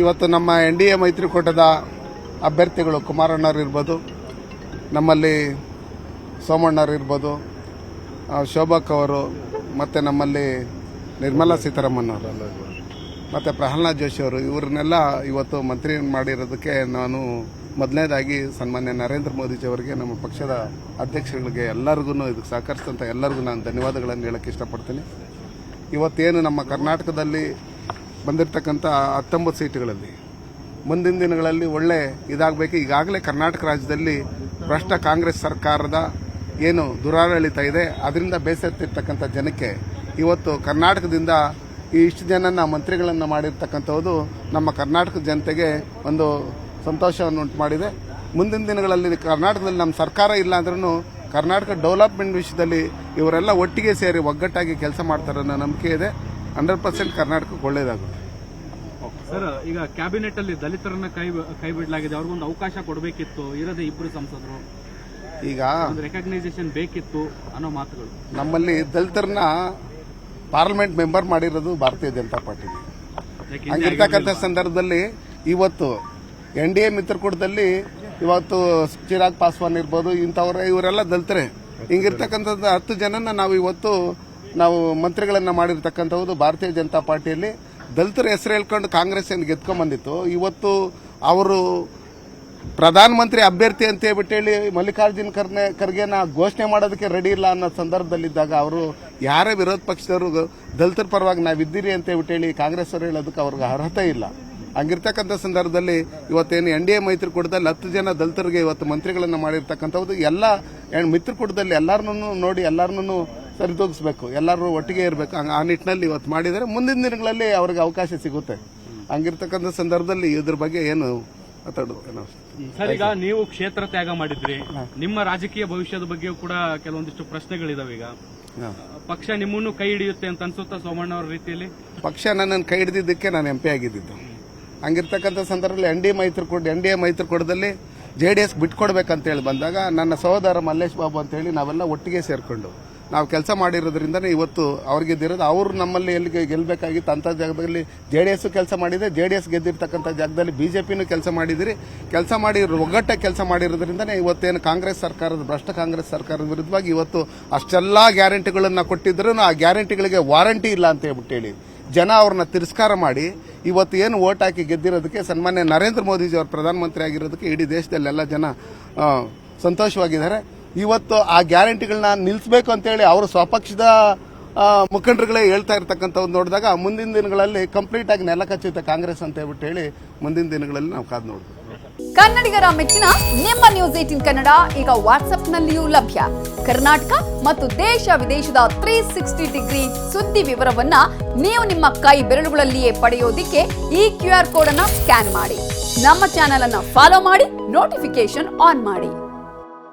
ಇವತ್ತು ನಮ್ಮ N D A ಮೈತ್ರಿಕೂಟದ ಅಭ್ಯರ್ಥಿಗಳು ಕುಮಾರಣ್ಣವ್ರು ಇರ್ಬೋದು, ನಮ್ಮಲ್ಲಿ ಸೋಮಣ್ಣವ್ರು ಇರ್ಬೋದು ಶೋಭಕ್ ಅವರು, ಮತ್ತು ನಮ್ಮಲ್ಲಿ ನಿರ್ಮಲಾ ಸೀತಾರಾಮನ್ ಅವರು. ಮತ್ತು ಪ್ರಹ್ಲಾದ್ ಜೋಶಿ ಅವರು, ಇವ್ರನ್ನೆಲ್ಲ ಇವತ್ತು ಮಂತ್ರಿ ಮಾಡಿರೋದಕ್ಕೆ ನಾನು ಮೊದಲನೇದಾಗಿ ಸನ್ಮಾನ್ಯ ನರೇಂದ್ರ ಮೋದಿಜಿ ಅವರಿಗೆ, ನಮ್ಮ ಪಕ್ಷದ ಅಧ್ಯಕ್ಷಗಳಿಗೆ ಎಲ್ಲರಿಗೂ ಇದಕ್ಕೆ ಸಹಕರಿಸಿದಂಥ ಎಲ್ಲರಿಗೂ ನಾನು ಧನ್ಯವಾದಗಳನ್ನು ಹೇಳೋಕ್ಕೆ ಇಷ್ಟಪಡ್ತೀನಿ. ಇವತ್ತೇನು ನಮ್ಮ ಕರ್ನಾಟಕದಲ್ಲಿ ಬಂದಿರತಕ್ಕಂಥ ಹತ್ತೊಂಬತ್ತು ಸೀಟುಗಳಲ್ಲಿ. ಮುಂದಿನ ದಿನಗಳಲ್ಲಿ ಒಳ್ಳೆ ಇದಾಗಬೇಕು. ಈಗಾಗಲೇ ಕರ್ನಾಟಕ ರಾಜ್ಯದಲ್ಲಿ ಭ್ರಷ್ಟ ಕಾಂಗ್ರೆಸ್ ಸರ್ಕಾರದ ಏನು ದುರಾಡಳಿತ ಇದೆ, ಅದರಿಂದ ಬೇಸತ್ತಿರ್ತಕ್ಕಂಥ ಜನಕ್ಕೆ ಇವತ್ತು ಕರ್ನಾಟಕದಿಂದ ಈ ಇಷ್ಟು ಜನನ ಮಂತ್ರಿಗಳನ್ನು ಮಾಡಿರ್ತಕ್ಕಂಥದ್ದು ನಮ್ಮ ಕರ್ನಾಟಕದ ಜನತೆಗೆ ಒಂದು ಸಂತೋಷವನ್ನು ಉಂಟು ಮಾಡಿದೆ ಮುಂದಿನ ದಿನಗಳಲ್ಲಿ ಕರ್ನಾಟಕದಲ್ಲಿ ನಮ್ಮ ಸರ್ಕಾರ ಇಲ್ಲ ಅಂದ್ರೂ ಕರ್ನಾಟಕ ಡೆವಲಪ್ಮೆಂಟ್ ವಿಷಯದಲ್ಲಿ ಇವರೆಲ್ಲ ಒಟ್ಟಿಗೆ ಸೇರಿ ಒಗ್ಗಟ್ಟಾಗಿ ಕೆಲಸ ಮಾಡ್ತಾರೆ ಅನ್ನೋ ನಂಬಿಕೆ ಇದೆ. ಹಂಡ್ರೆಡ್ ಪರ್ಸೆಂಟ್ ಕರ್ನಾಟಕಕ್ಕೆ ಒಳ್ಳೇದಾಗುತ್ತೆ. ಸರ್ ಈಗ ಕ್ಯಾಬಿನೆಟ್ ಅಲ್ಲಿ ದಲಿತರನ್ನ ಕೈ ಕೈ ಬಿಡಲಾಗಿದೆ. ಅವ್ರಿಗೊಂದು ಅವಕಾಶ ಕೊಡಬೇಕಿತ್ತು. ಇರೋದೇ ಇಬ್ಬರು ಸಂಸದರು. ಈಗ ಒಂದು ರೆಕಗ್ನೈಸೇಷನ್ ಬೇಕಿತ್ತು ಅನ್ನೋ ಮಾತುಗಳು. ನಮ್ಮಲ್ಲಿ ದಲಿತರನ್ನ ಪಾರ್ಲಿಮೆಂಟ್ ಮೆಂಬರ್ ಮಾಡಿರೋದು ಭಾರತೀಯ ಜನತಾ ಪಾರ್ಟಿ. ಹಂಗಿರ್ತಕ್ಕಂಥ ಸಂದರ್ಭದಲ್ಲಿ ಇವತ್ತು ಎನ್ ಡಿ ಎ ಮಿತ್ರಕೂಟದಲ್ಲಿ ಇವತ್ತು ಚಿರಾಗ್ ಪಾಸ್ವಾನ್ ಇರ್ಬೋದು ಇಂಥವ್ರ ಇವರೆಲ್ಲ ದಲಿತರೆ. ಹಿಂಗಿರ್ತಕ್ಕಂಥದ್ದು ಹತ್ತು ಜನನ ನಾವು ಇವತ್ತು ನಾವು ಮಂತ್ರಿಗಳನ್ನ ಮಾಡಿರ್ತಕ್ಕಂಥದ್ದು ಭಾರತೀಯ ಜನತಾ ಪಾರ್ಟಿಯಲ್ಲಿ ದಲಿತರ ಹೆಸರು ಹೇಳ್ಕೊಂಡು ಕಾಂಗ್ರೆಸ್ ಏನು ಗೆದ್ಕೊಂಡ್ಬಂದಿತ್ತು ಇವತ್ತು ಅವರು ಪ್ರಧಾನಮಂತ್ರಿ ಅಭ್ಯರ್ಥಿ ಅಂತ ಹೇಳ್ಬಿಟ್ಟು ಹೇಳಿ ಮಲ್ಲಿಕಾರ್ಜುನ್ ಖರ್ಗೆ ಖರ್ಗೆನ ಘೋಷಣೆ ಮಾಡೋದಕ್ಕೆ ರೆಡಿ ಇಲ್ಲ ಅನ್ನೋ ಸಂದರ್ಭದಲ್ಲಿದ್ದಾಗ ಅವರು ಯಾರೇ ವಿರೋಧ ಪಕ್ಷದವರು ದಲಿತರ ಪರವಾಗಿ ನಾವಿದ್ದೀರಿ ಅಂತ ಹೇಳ್ಬಿಟ್ಟು ಹೇಳಿ ಕಾಂಗ್ರೆಸ್ ಅವರು ಹೇಳೋದಕ್ಕೆ ಅವ್ರಿಗೆ ಅರ್ಹತೆ ಇಲ್ಲ. ಹಂಗಿರ್ತಕ್ಕಂಥ ಸಂದರ್ಭದಲ್ಲಿ ಇವತ್ತೇನು ಎನ್ ಡಿ ಎ ಮೈತ್ರಿಕೂಟದಲ್ಲಿ ಹತ್ತು ಜನ ದಲಿತರಿಗೆ ಇವತ್ತು ಮಂತ್ರಿಗಳನ್ನು ಮಾಡಿರ್ತಕ್ಕಂಥದ್ದು ಎಲ್ಲ ಮಿತ್ರಕೂಟದಲ್ಲಿ ಎಲ್ಲರನ್ನೂ ನೋಡಿ ಎಲ್ಲರನ್ನೂ ಸರಿದೂಗಿಸ್ಬೇಕು. ಎಲ್ಲರೂ ಒಟ್ಟಿಗೆ ಇರಬೇಕು. ಆ ನಿಟ್ಟಿನಲ್ಲಿ ಇವತ್ತು ಮಾಡಿದರೆ ಮುಂದಿನ ದಿನಗಳಲ್ಲಿ ಅವ್ರಿಗೆ ಅವಕಾಶ ಸಿಗುತ್ತೆ. ಹಂಗಿರ್ತಕ್ಕಂಥ ಸಂದರ್ಭದಲ್ಲಿ ಇದ್ರ ಬಗ್ಗೆ ಏನು ಮಾತಾಡೋದು? ನಾವು ಸರ್ ಈಗ ನೀವು ಕ್ಷೇತ್ರ ತ್ಯಾಗ ಮಾಡಿದ್ರಿ. ನಿಮ್ಮ ರಾಜಕೀಯ ಭವಿಷ್ಯದ ಬಗ್ಗೆಯೂ ಕೂಡ ಕೆಲವೊಂದಿಷ್ಟು ಪ್ರಶ್ನೆಗಳಿದಾವೆ ಈಗ. ಪಕ್ಷ ನಿಮ್ಮನ್ನು ಕೈ ಹಿಡಿಯುತ್ತೆ ಅಂತ ಅನ್ಸುತ್ತಾ ಸೋಮಣ್ಣ ಅವರ ರೀತಿಯಲ್ಲಿ? ಪಕ್ಷ ನನ್ನನ್ನು ಕೈ ಹಿಡಿದಿದ್ದಕ್ಕೆ ನಾನು ಎಂ ಪಿ ಆಗಿದ್ದಿದ್ದು. ಹಂಗಿರ್ತಕ್ಕಂಥ ಸಂದರ್ಭದಲ್ಲಿ ಎನ್ ಡಿ ಎ ಮೈತ್ರಿಕೂಟ ಎನ್ ಡಿ ಎ ಮೈತ್ರಿಕೂಟದಲ್ಲಿ ಜೆ ಡಿ ಎಸ್ ಬಿಟ್ಕೊಡ್ಬೇಕಂತೇಳಿ ಬಂದಾಗ ನನ್ನ ಸಹೋದರ ಮಲ್ಲೇಶ್ ಬಾಬು ಅಂತ ಹೇಳಿ ನಾವೆಲ್ಲ ಒಟ್ಟಿಗೆ ಸೇರ್ಕೊಂಡು ನಾವು ಕೆಲಸ ಮಾಡಿರೋದ್ರಿಂದನೇ ಇವತ್ತು ಅವ್ರಿಗೆ ಗೆದ್ದಿರೋದು. ಅವರು ನಮ್ಮಲ್ಲಿ ಎಲ್ಲಿಗೆ ಗೆಲ್ಲಬೇಕಾಗಿತ್ತು ಅಂಥ ಜಾಗದಲ್ಲಿ ಜೆ ಡಿ ಎಸ್ ಕೆಲಸ ಮಾಡಿದೆ. ಜೆ ಡಿ ಎಸ್ ಗೆದ್ದಿರ್ತಕ್ಕಂಥ ಜಾಗದಲ್ಲಿ ಬಿ ಜೆ ಪಿನೂ ಕೆಲಸ ಮಾಡಿದಿರಿ. ಕೆಲಸ ಮಾಡಿ ಒಗ್ಗಟ್ಟಾಗಿ ಕೆಲಸ ಮಾಡಿರೋದ್ರಿಂದನೇ ಇವತ್ತೇನು ಕಾಂಗ್ರೆಸ್ ಸರ್ಕಾರದ, ಭ್ರಷ್ಟ ಕಾಂಗ್ರೆಸ್ ಸರ್ಕಾರದ ವಿರುದ್ಧವಾಗಿ ಇವತ್ತು ಅಷ್ಟೆಲ್ಲ ಗ್ಯಾರಂಟಿಗಳನ್ನು ಕೊಟ್ಟಿದ್ರು ಆ ಗ್ಯಾರಂಟಿಗಳಿಗೆ ವಾರಂಟಿ ಇಲ್ಲ ಅಂತ ಹೇಳ್ಬಿಟ್ಟು ಹೇಳಿ. ಜನ ಅವ್ರನ್ನ ತಿರಸ್ಕಾರ ಮಾಡಿ ಇವತ್ತು ಏನು ಓಟ್ ಹಾಕಿ ಗೆದ್ದಿರೋದಕ್ಕೆ ಸನ್ಮಾನ್ಯ ನರೇಂದ್ರ ಮೋದಿಜಿ ಅವರು ಪ್ರಧಾನಮಂತ್ರಿ ಆಗಿರೋದಕ್ಕೆ ಇಡೀ ದೇಶದಲ್ಲೆಲ್ಲ ಜನ ಸಂತೋಷವಾಗಿದ್ದಾರೆ. ಇವತ್ತು ಆ ಗ್ಯಾರಂಟಿಗಳನ್ನ ನಿಲ್ಲಿಸಬೇಕು ಅಂತೇಳಿ ಅವರು ಸ್ವಪಕ್ಷದ ಮುಖಂಡರುಗಳೇ ಹೇಳ್ತಾ ಇರ್ತಕ್ಕಂಥವ್ರು ನೋಡಿದಾಗ ಮುಂದಿನ ದಿನಗಳಲ್ಲಿ ಕಂಪ್ಲೀಟ್ ಆಗಿ ನೆಲ ಕಚ್ಚುತ್ತೆ ಕಾಂಗ್ರೆಸ್ ಅಂತ ಹೇಳ್ಬಿಟ್ಟು ಹೇಳಿ ಮುಂದಿನ ದಿನಗಳಲ್ಲಿ ನಾವು ಕಾದು ನೋಡ್ತೀವಿ ಕನ್ನಡಿಗರ ಮೆಚ್ಚಿನ ನಿಮ್ಮ ನ್ಯೂಸ್ ಏಟಿನ್ ಕನ್ನಡ ಈಗ ವಾಟ್ಸ್ಆಪ್ನಲ್ಲಿಯೂ ಲಭ್ಯ. ಕರ್ನಾಟಕ ಮತ್ತು ದೇಶ ವಿದೇಶದ ತ್ರೀ ಸಿಕ್ಸ್ಟಿ ಡಿಗ್ರಿ ಸುದ್ದಿ ವಿವರವನ್ನ ನೀವು ನಿಮ್ಮ ಕೈ ಬೆರಳುಗಳಲ್ಲಿಯೇ ಪಡೆಯೋದಿಕ್ಕೆ ಈ ಕ್ಯೂ ಆರ್ ಕೋಡ್ ಅನ್ನ ಸ್ಕ್ಯಾನ್ ಮಾಡಿ. ನಮ್ಮ ಚಾನೆಲ್ ಅನ್ನ ಫಾಲೋ ಮಾಡಿ ನೋಟಿಫಿಕೇಶನ್ ಆನ್ ಮಾಡಿ.